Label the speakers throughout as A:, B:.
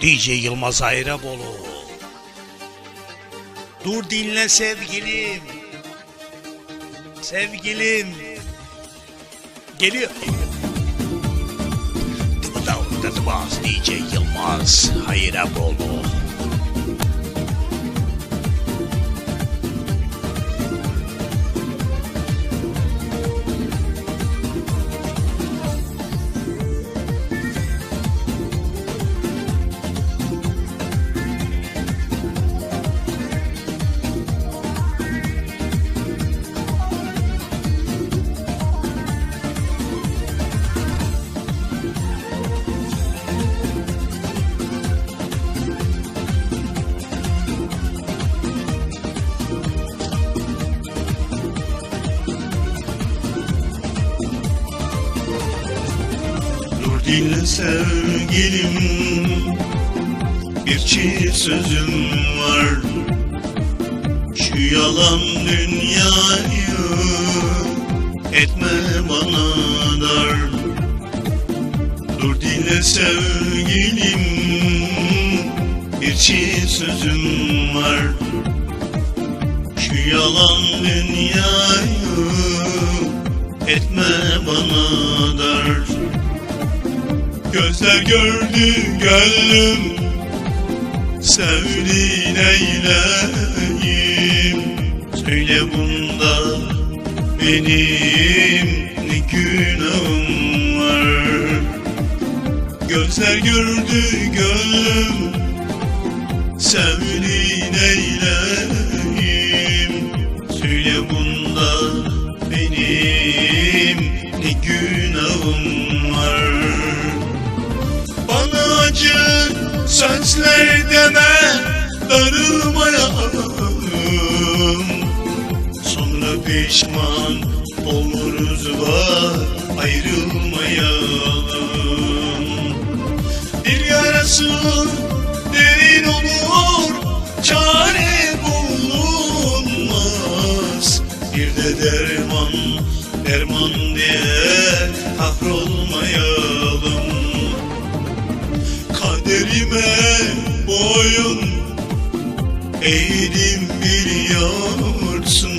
A: DJ Yılmaz Ayrabolu. Dur dinle sevgilim. Sevgilim. Geliyor. DJ Yılmaz Ayrabolu.
B: Dur dinle sevgilim. Bir çift sözüm var. Şu yalan dünyayı Etme bana dar. Dur dinle sevgilim Bir çift sözüm var. Şu yalan dünyayı Etme bana dar Gözler gördü gönlüm Sevdi neyleyim Söyle bunda benim ne günahım var? Gözler gördü gönlüm Sevdi sözler deme darılmayalım Sonra pişman oluruz var ayrılmayalım Bir yarası derin olur çare bulunmaz. Bir de derman derman diye kahrolmayalım Kaderime boyun eğdim biliyorsun.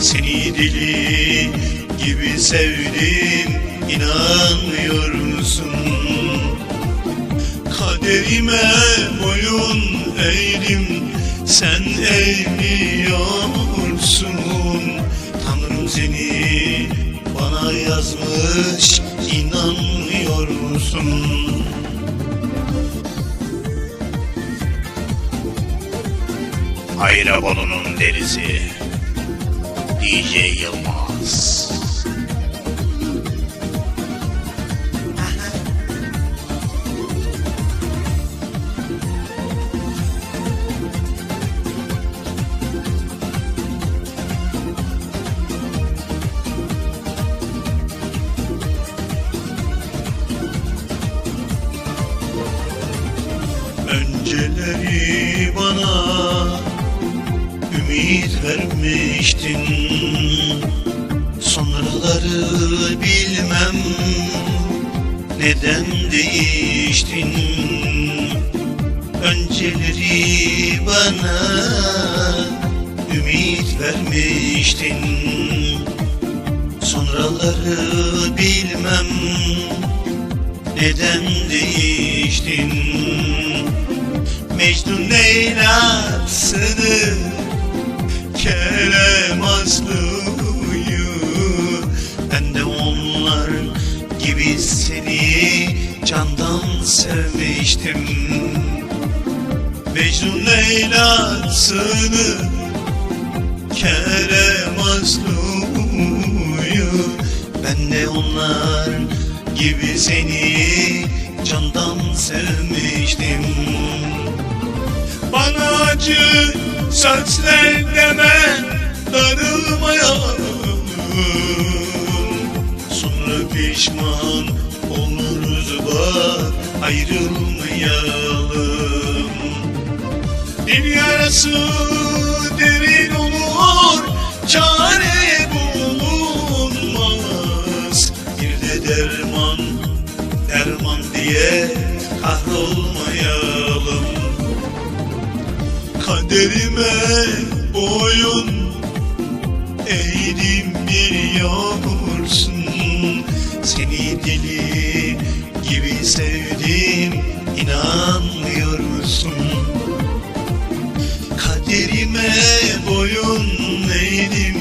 B: Seni deli gibi sevdim inanmıyorsun Kaderime boyun eğdim sen eğmiyorsun. Tanrım seni bana yazmış inanmıyorsun
A: Ayrabolu'nun derisi. DJ Yılmaz.
B: Önceleri ümit vermiştin Sonraları bilmem neden değiştin. Önceleri bana ümit vermiştin. Sonraları bilmem neden değiştin. Mecnun Leyla'sını Kerem Aslı'yı Ben de onlar gibi seni candan sevmiştim. Mecnun Leyla'sını Kerem Aslı'yı Ben de onlar gibi seni candan sevmiştim. Bana acı Sözlerine ben darılmayalım. Sonra pişman oluruz bak ayrılmayalım. Bir yarası derin olur çare bulunmaz. Bir de derman, derman diye kahrolmaz. Derime boyun eğdim biliyorsun Seni deli gibi sevdim inanmıyorsun. Kaderime boyun eğdim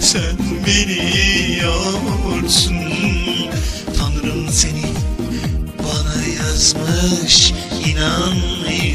B: sen beni biliyorsun Tanrım seni bana yazmış inanmıyorsun